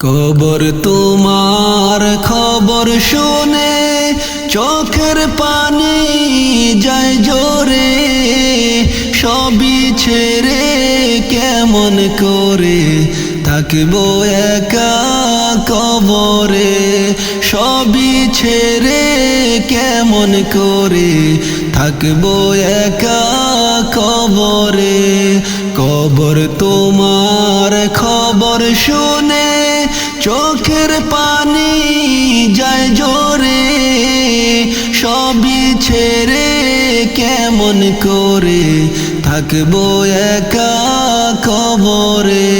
কবর তোমার খবর শুনে চোখের পানি যায় জোরে, সবই ছেড়ে কেমন করে থাকব একা কবরে, সবই ছেড়ে কেমন করে থাকব একা কবরে। কবর তোমার খবর শুনে চোখের পানি যায় জোরে, সবই ছেড়ে কেমন করে থাকব একা কবরে?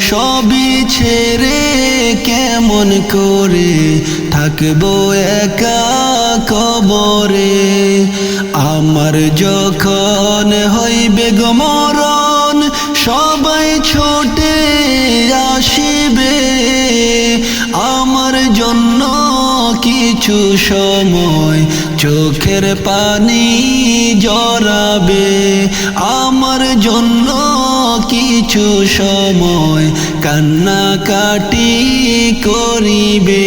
সবই ছেড়ে কেমন করে থাকব একা কবরে? আমার যখন হইবে গমরণ সবাই ছোটে আসিবে। আমার জন্য কিছু সময় চোখের পানি জড়াবে। আমার জন্য কিছু সময় কান্নাকাটি করিবে।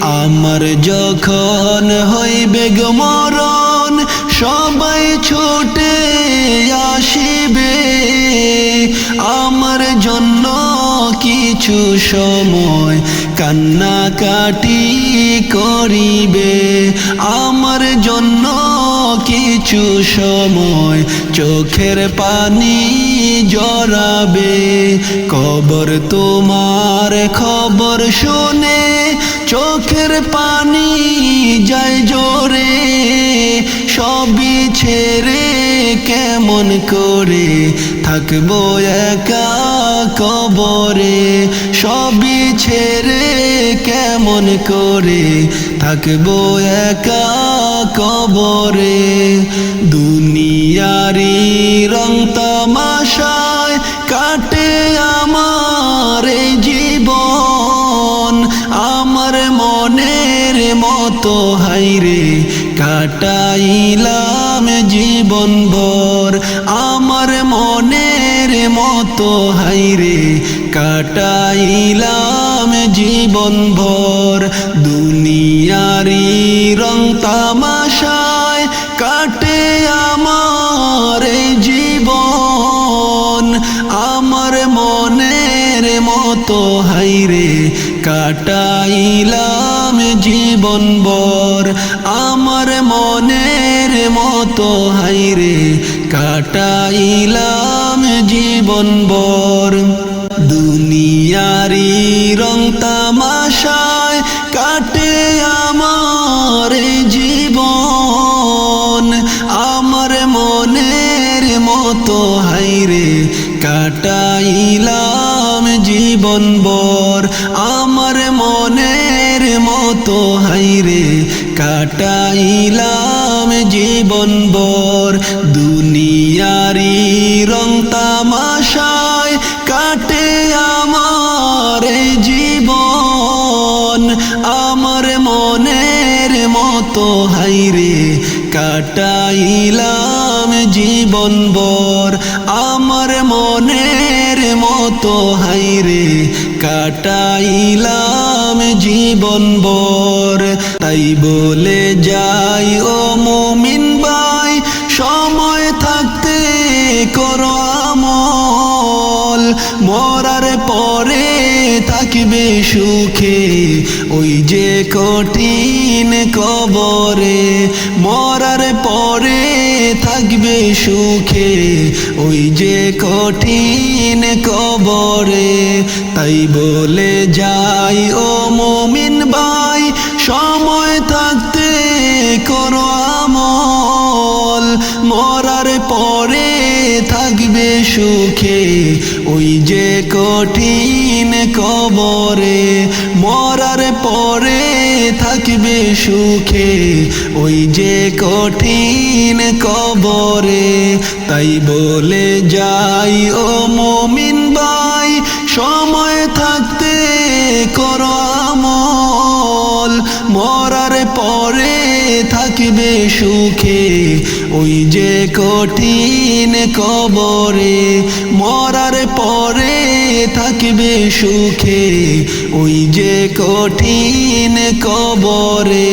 আমার যখন হইবে গমরণ সবাই ছোটে আসিবে। আমার জন্য কিছু সময় কান্নাকাটি করিবে। আমার জন্য কিছু সময় চোখের পানি জড়াবে। কবর তোমার খবর শুনে চোখের পানি যায় জোরে। সবই ছেড়ে কেমন করে থাকব একা? কবরে, সবই ছেড়ে কেমন করে থাকব একা কবরে? দুনিয়ারি রং তামাশায় কাটে আমার জীবন। আমার মনের মতো হাইরে কাটাইলাম জীবন ভর আমার মনের মতো হাইরে কাটাইলাম জীবন ভর দুনিয়ারি রং তামাশায় কাটে আমার জীবন। আমার মনের মতো হাইরে কাটাইলাম জীবন বর আমার মনের মতো হাইরে কাটাইলাম জীবন বর দুনিয়ারি রং তামাশায় কাটে আমার জীবন। আমার মনের মতো হাইরে কাটাইলাম জীবন বর আমার মনের মতো হাইরে কাটাইলাম জীবন বর দুনিয়ারি রং তামাশায় কাটে আমার জীবন। আমার মনের মতো হাইরে কাটাইলাম জীবন বর আমার মনের মতো হাইরে কাটাইলাম জীবন বর তাই বলে যাই, ও মুমিন ভাই, সময় থাকতে করো আমল। মরার পরে থাকবে সুখে, ওই যে কঠিন কবরে। মরার পরে থাকবে সুখে, ওই যে কঠিন কবরে। তাই বলে যাই, ও মমিন ভাই সময় থাকতে করো আমল। মরার পরে থাকবে সুখে ওই যে কঠিন কবরে। মরার পরে থাকবে সুখে ওই যে কঠিন কবরে। তাই বলে যাই, ও মমিন ভাই, সময় থাকতে করো থাকবে সুখে, ওই যে কঠিন কবরে, মরার পরে থাকবে সুখে, ওই যে কঠিন কবরে।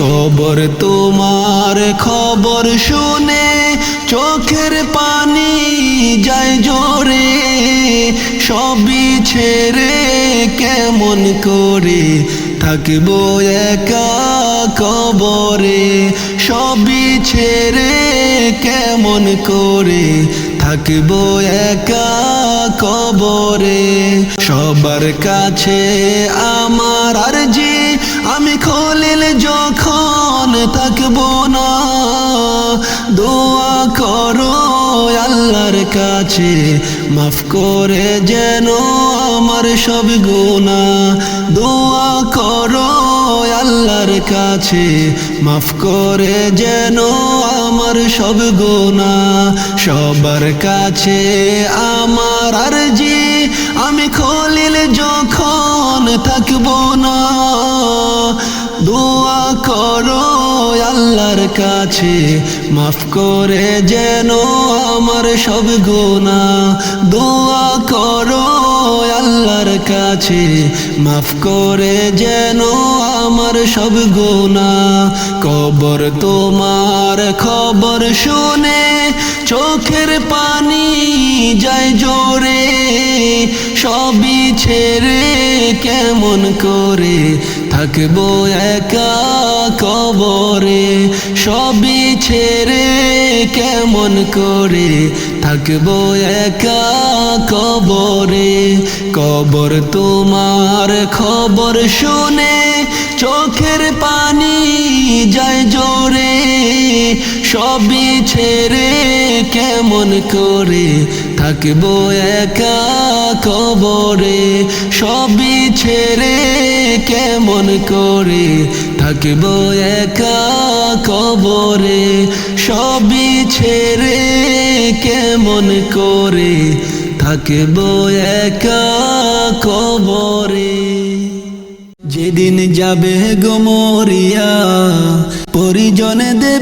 কবর তোমার খবর শুনে, চোখের পানি যায় জোরে, সবই ছেড়ে কেমন করে থাকব একা? কবরে, সবই ছেড়ে কেমন করে থাকব একা কবরে? সবার কাছে আমার আর আরজি, আমি খলিল যখন থাকব না। দোয়া করো আল্লাহর কাছে, মাফ করে যেন আমার সব গোনা দোয়া করো আল্লাহর কাছে, মাফ করে যেন আমার সব গোনা সবার কাছে আমার আরজি, আমি খলিল যখন থাকব না। দোয়া করো আল্লাহর কাছে, মাফ করে যেন আমার সব গোনা দোয়া করো আল্লাহর কাছে, মাফ করে যেন আমার সব গোনা কবর তোমার খবর শুনে, চোখের পানি যায় জোরে, সবই ছেড়ে কেমন করে থাকব একা কবরে, সবই ছেড়ে কেমন করে? থাকব একা কবরে, কবর তোমার খবর শুনে চোখের পানি যায় জোরে। সবই ছেড়ে কেমন করে থাকব একা কবরে? সবই ছেড়ে কেমন করে থাকব একা কবরে? সবই ছেড়ে কেমন করে থাকব একা কবরে? যেদিন যাবে গোমরিয়া পরিজনে দেবে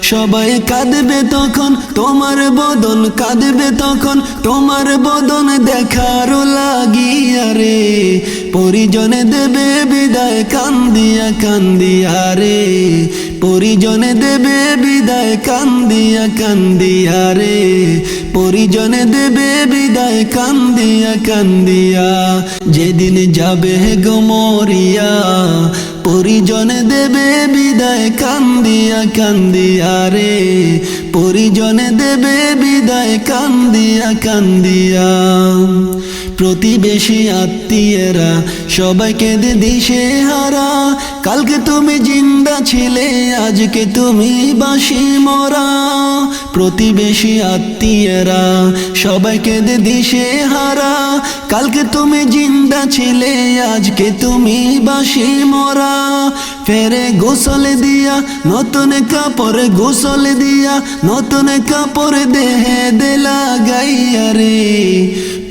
সবাই কাঁদবে তখন, তোমার বদন কাঁদবে তখন, তোমার বদন দেখার লাগিয়া রে। পরিজনে দেবে বিদায়, কান্দিয়া কান্দিয়া রে। পরিজনে দেবে বিদায়, কান্দিয়া কান্দিয়া রে। পরিজনে দেবে বিদায়, কান্দিয়া কান্দিয়া। যেদিন যাবে গোমরিয়া পরিজনে দেবে বিদায় কান্দিয়া কান্দিয়া রে। পরিজন দেবে বিদায় কান্দিয়া কান্দিয়া। প্রতিবেশী আত্মীয়রা সবাইকে দে দিশে হারা। কালকে তুমি জিন্দা ছিলে, আজকে তুমি বাসি মরা। প্রতিবেশী আত্মীয়রা সবাইকে দে দিশে হারা। কালকে তুমি জিন্দা ছিলে, আজকে তুমি বাসি মরা। ফেরে গোসল দিয়া, নতুন কাপড় গোসল দিয়া, নতুন কাপড় দেহে দেলা গাইয়া রে।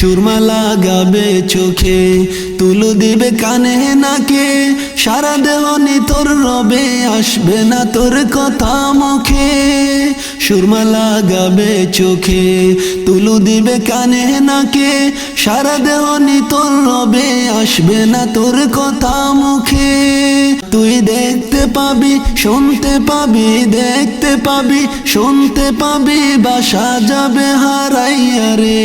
সুরমা লাগাবে চোখে, তুলো দিবে কানে, নাকে। সারা দেহ তোর রবে, আসবে না তোর কথা মুখে। সুরমা লাগাবে চোখে, তুলো দিবে কানে, নাকে। সারা দেহ তোর রবে, আসবে না তোর কথা মুখে। তুই দেখতে পাবি, শুনতে পাবি, দেখতে পাবি, শুনতে পাবি, বাসা যাবে হারাইয়া রে।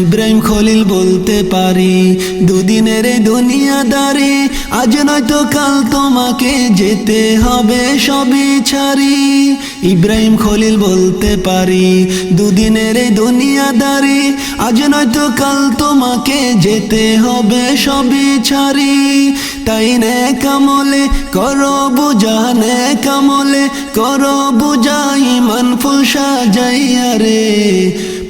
ইব্রাহিম খলিল বলতে পারি, দুদিনের দুনিয়াদারি, আজ নয়তো কাল তোমাকে যেতে হবে সবই ছাড়ি। ইব্রাহিম খলিল বলতে পারি, দুদিনের দুনিয়াদারি, আজ নয়তো কাল তোমাকে যেতে হবে সবই ছাড়ি। তাই নে কামলে করো বুঝা নে কামলে করো বুঝা, ইমান ফুল সাজাইয়া রে।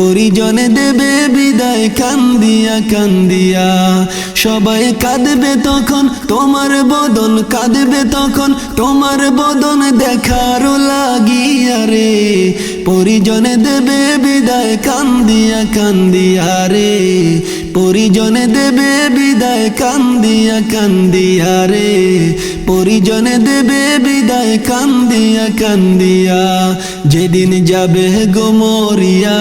পরিজনে দেবে বিদায়, কান্দিয়া কান্দিয়া। সবাই কাঁদবে তখন তোমার বদন, কাঁদবে তখন তোমার বদন দেখার লাগিয়া রে। পরিজনে দেবে বিদায়, কান্দিয়া কান্দিয়া রে। পরিজনে দেবে বিদায়, কান্দিয়া কান্দিয়া রে। পরিজনে দেবে বিদায়, কান্দিয়া কান্দিয়া। যেদিন যাবে গোমরিয়া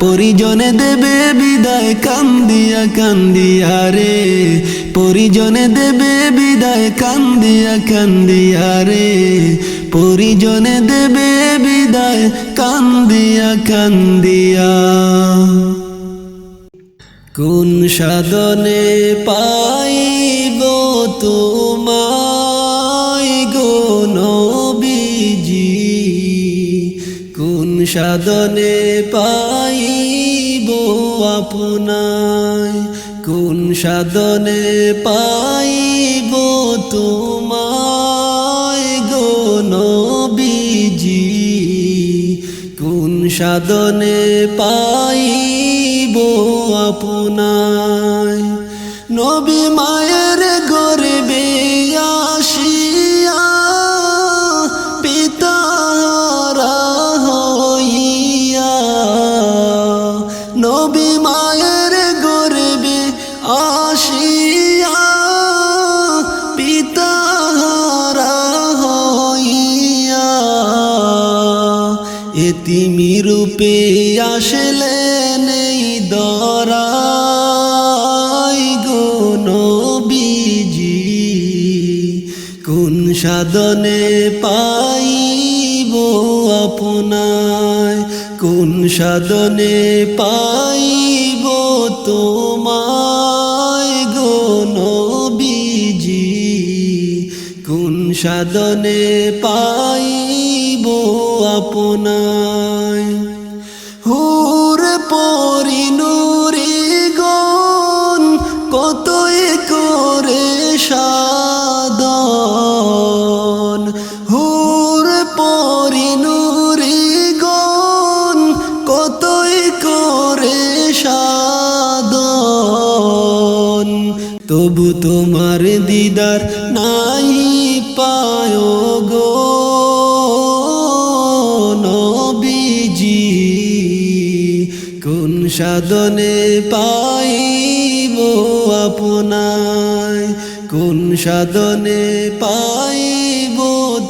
পরিজনে দেবে বিদায়, কান্দিয়া কান্দিয়া রে। পরিজনে দেবে বিদায়, কান্দিয়া কান্দিয়া রে। পরিজনে দেবে বিদায়, কান্দিয়া কান্দিয়া। কোন সাধনে পাইব তোমায় সাধনে পাইব আপনায় কোন সাধনে পাইব তোমায় গো নবীজি? কোন সাধনে পাইব আপনায় নবী মায়ের আসলেন এই দরাই গো নবীজি। কোন সাধনে পাইব আপনায়? কোন সাধনে পাইব তোমায় গো নবীজি? কোন সাধনে পাইব আপনায়? দিদার নাই পায় গো নবীজি, কোন সাধনে পাইব আপনায়? কোন সাধনে পাইব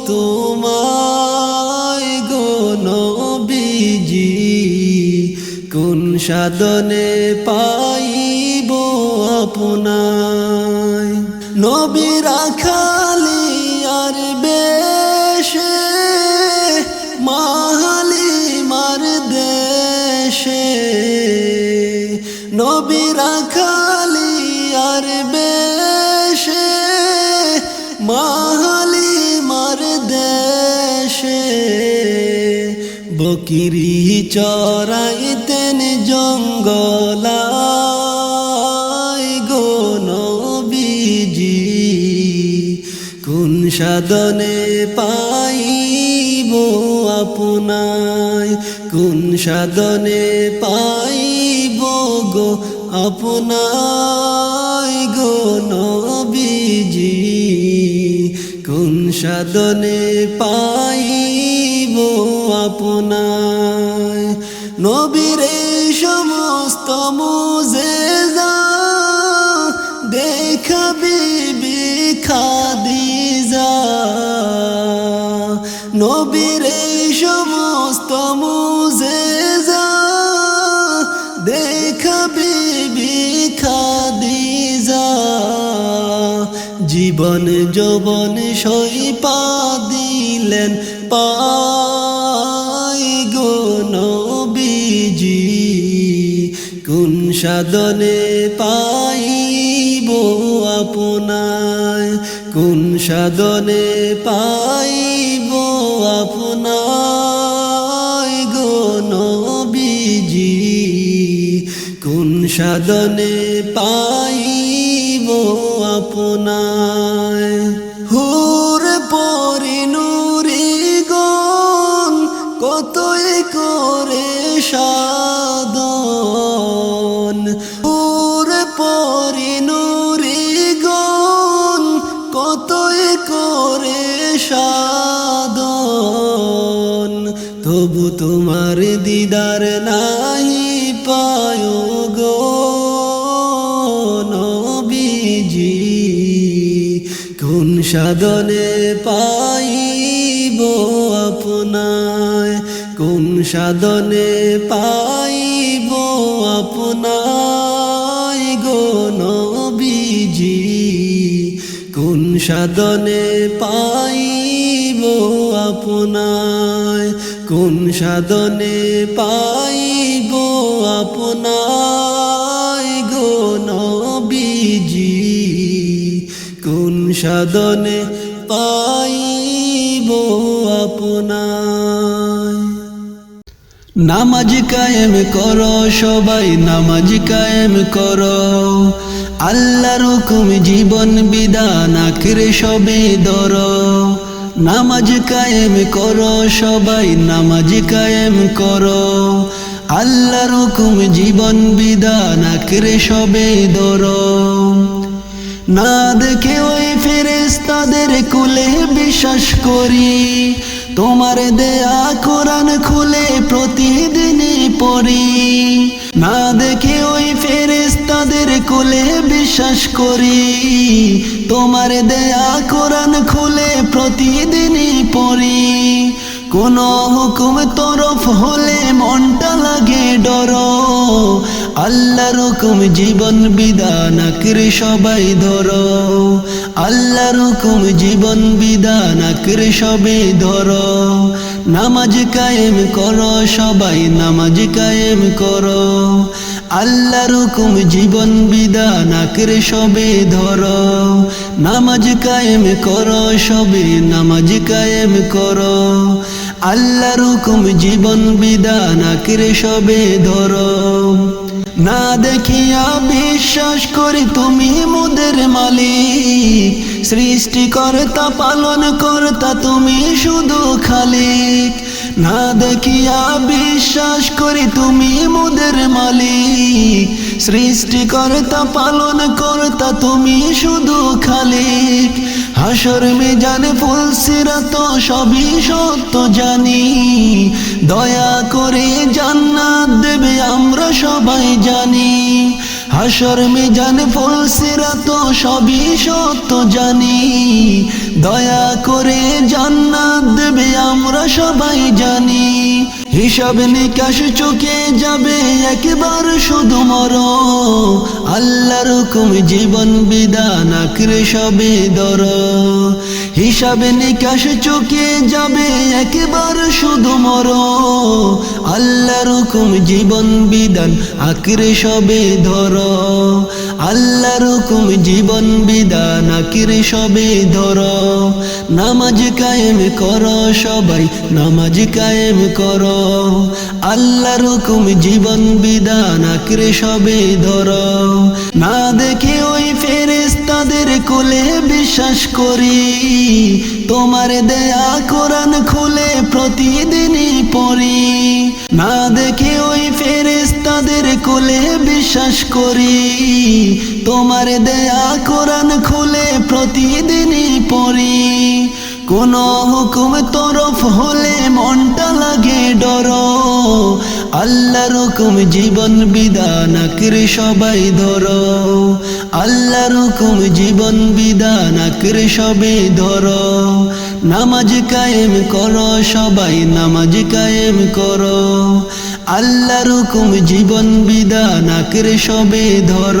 তোমায় গো নবীজি? কোন সাধনে পাইব আপনায়? নবী রাখালি আর বেশে, মাহালি মার দেশে। নবী রাখালি আর বেশে, মাহালি মার দেশে। বকিরি চরাইতেন জঙ্গলায় সাধনে পাইব আপনায় কোন সাধনে পাইব গো আপনায় গো নবীজি? কোন সাধনে পাইব আপনায় নবীর সমস্ত মুজেজা দেখা সমস্ত মুজেজা দেখা বিবি খাদিজা। জীবন যৌবন সইপা দিলেন পাই গো নবীজি। কোন সাধনে পাইব আপনায় কোন সাধনে পাইব আপনায় সাধনে পাইব আপনায়। হুর পরি নুরি গন কতই করে সাধন। হুর পরি নুরি গন কতই করে সাধন। তবু তোমার দিদার নাহি কোন সাধনে পাইব আপনায়? কোন সাধনে পাইব আপনায় গো নবীজি? কোন সাধনে পাইব আপনায়? কোন সাধনে পাইব আপনায়? সাধনে পাইব আপনায় নামাজ কায়েম করো সবাই, নামাজ কায়েম করো। আল্লাহর হুকুম জীবন বিধান আখরে সবে ধর। নামাজ কায়েম করো সবাই, নামাজ কায়েম করো। আল্লাহর হুকুম জীবন বিধান আখরে সবে ধর। না দেখে ফেরেস্তাদের কুলে বিশ্বাস করি। তোমার দেয়া কোরআন খুলে প্রতিদিনই পড়ি। না দেখে ওই ফেরেস্তাদের কুলে বিশ্বাস করি। তোমার দেয়া কোরআন খুলে প্রতিদিনই পড়ি। কোন হুকুম তরফ হলে মনটা লাগে ডর। আল্লাহর হুকুম জীবন বিধান আকরে সবাই ধর। আল্লাহর হুকুম জীবন বিধান আকরে সবে ধর। নামাজ কায়েম করো সবাই, নামাজ কায়েম করো। আল্লাহ হুকুম জীবন বিধান আকরে সবে ধর। নামাজ কায়েম করো সবে নামাজ কায়েম করো। আল্লাহর হুকুম জীবন বিধান আকরে সবে ধর। না দেখিয়া বিশ্বাস করি তুমি মুদের মালিক। সৃষ্টিকর্তা পালন কর্তা তুমি শুধু খালিক। না দেখিয়া বিশ্বাস করি তুমি মুদের মালিক। সৃষ্টিকর্তা পালন কর্তা তুমি শুধু খালিক। হাসর মেজান ফুল সিরাত সবই সত্য জানি। দয়া করে জান্নাত দেবে আমরা সবাই জানি। হাসর মেজান ফুল সিরাত সবই সত্য জানি। দয়া করে জান্নাত দেবে আমরা সবাই জানি। হিসাব নিকাশ চোখে যাবে একবার শুধু মর আল্লাহর হুকুম জীবন বিধান আখরে সবে দর। হিসাব নিকাশ চোখে যাবে একবার শুধু মর আল্লাহর হুকুম জীবন বিধান আখরে সবে ধর। আল্লাহর হুকুম জীবন বিধান আখরে সবে ধর। নামাজ কায়েম কর সবাই, নামাজ কায়েম কর। আল্লাহর হুকুম জীবন বিধান আখরে সবে ধর। না দেখে ওই ফেরেস্তা তাদের কোলে বিশ্বাস করি। তোমার দেয়া কোরআন খুলে প্রতিদিনই পড়ি। না দেখে ওই ফেরেস তাদের কোলে বিশ্বাস করি। তোমার দেয়া কোরআন খুলে প্রতিদিনই পড়ি। কোন হুকুম তরফ হলে মনটা লাগে ডর। আল্লাহর হুকুম জীবন বিধান সবাই ধর। আল্লাহর হুকুম জীবন বিধান আকরে সবে ধর। নামাজ কায়েম কর, সবাই নামাজ কায়েম কর। আল্লাহর হুকুম জীবন বিধান আকরে সবে ধর।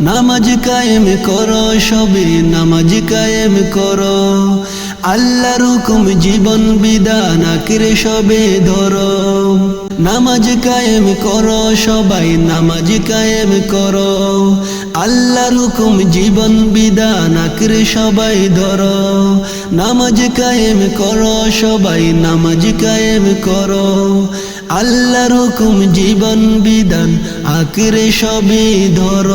নামাজ কায়েম কর, সবে নামাজ কায়েম কর। আল্লাহর হুকুম, জীবন বিধান আকরে সবে ধর। নামাজ কায়েম কর সবাই, নামাজ কায়েম কর। আল্লাহর হুকুম, জীবন বিধান সবাই ধর। নামাজ কায়েম কর সবাই, নামাজ কায়েম কর। আল্লাহর হুকুম, জীবন বিধান আকরে সবে ধর।